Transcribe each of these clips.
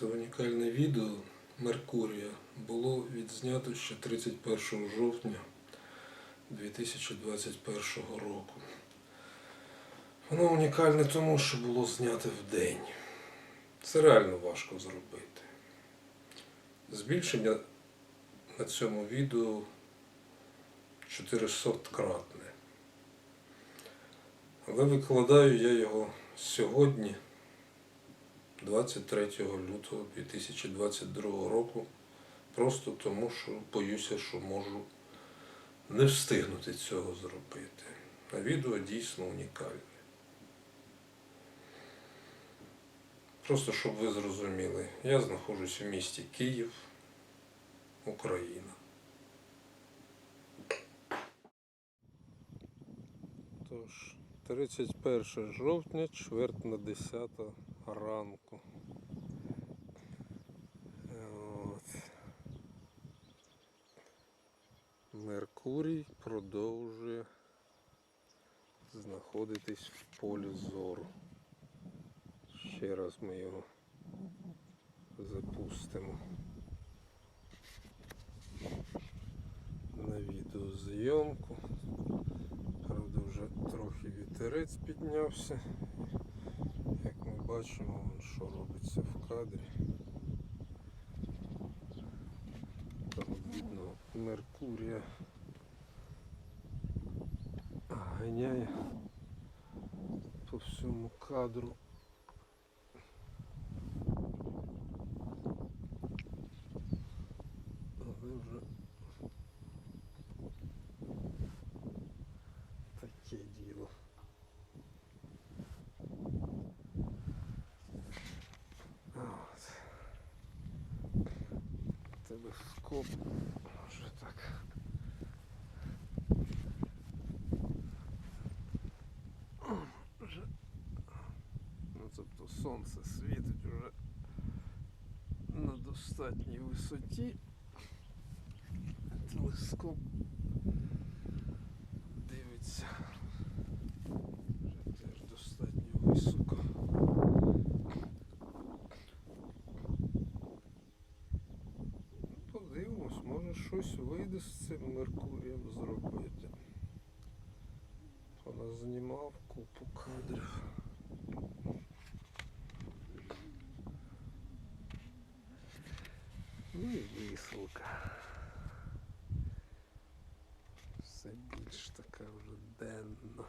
Це унікальне відео Меркурія було відзнято ще 31 жовтня 2021 року. Воно унікальне тому, що було знято в день. Це реально важко зробити. Збільшення на цьому відео 400-кратне. Але викладаю я його сьогодні, 23 лютого 2022 року, просто тому, що боюся, що можу не встигнути цього зробити. А відео дійсно унікальне. Просто щоб ви зрозуміли, я знаходжусь в місті Київ, Україна. Тож, 31 жовтня, чверть на 10 ранку. От. Меркурій продовжує знаходитись в полі зору. Ще раз ми його запустимо на відеозйомку. Вже трохи вітерець піднявся. Як ми бачимо, що робиться в кадрі. Там видно Меркурія ганяє по всьому кадру. діло. От. Телескоп вже так. Вже. Ну, тобто сонце світить вже на достатній висоті. Телескоп дивиться Достатньо високо. Подивимось, може щось вийде з цим Меркурієм зробити. Вона знімав купу кадрів. Ну і висилка. Все більш така вже денна.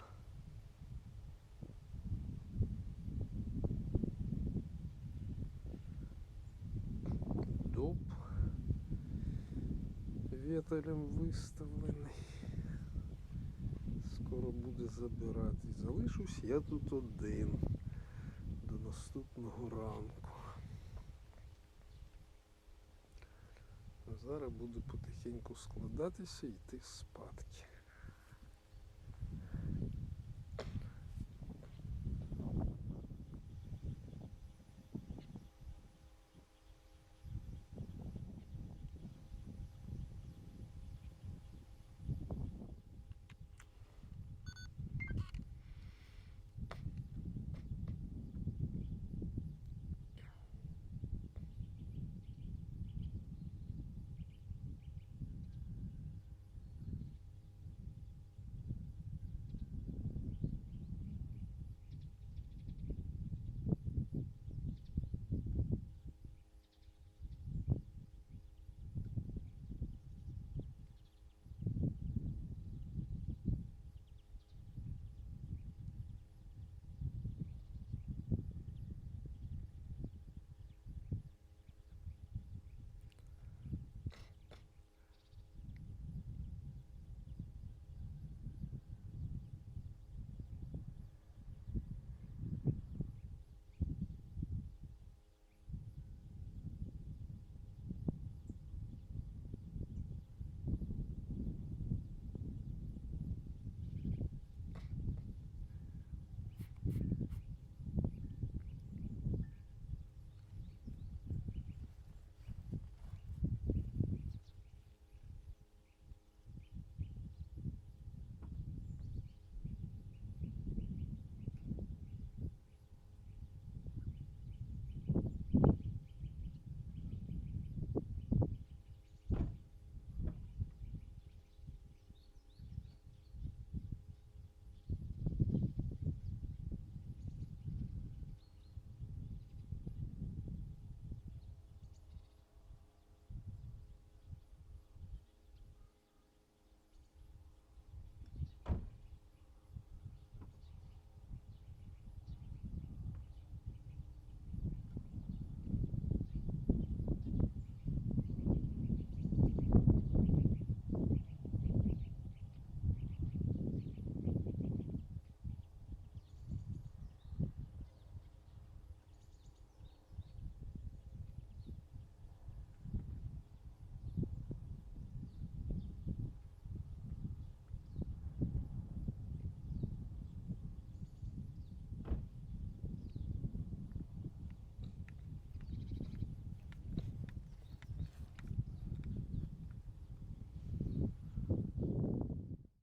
Вітелем виставлений. Скоро буде забирати. Залишусь я тут один до наступного ранку. Зараз буду потихеньку складатися і йти спадки.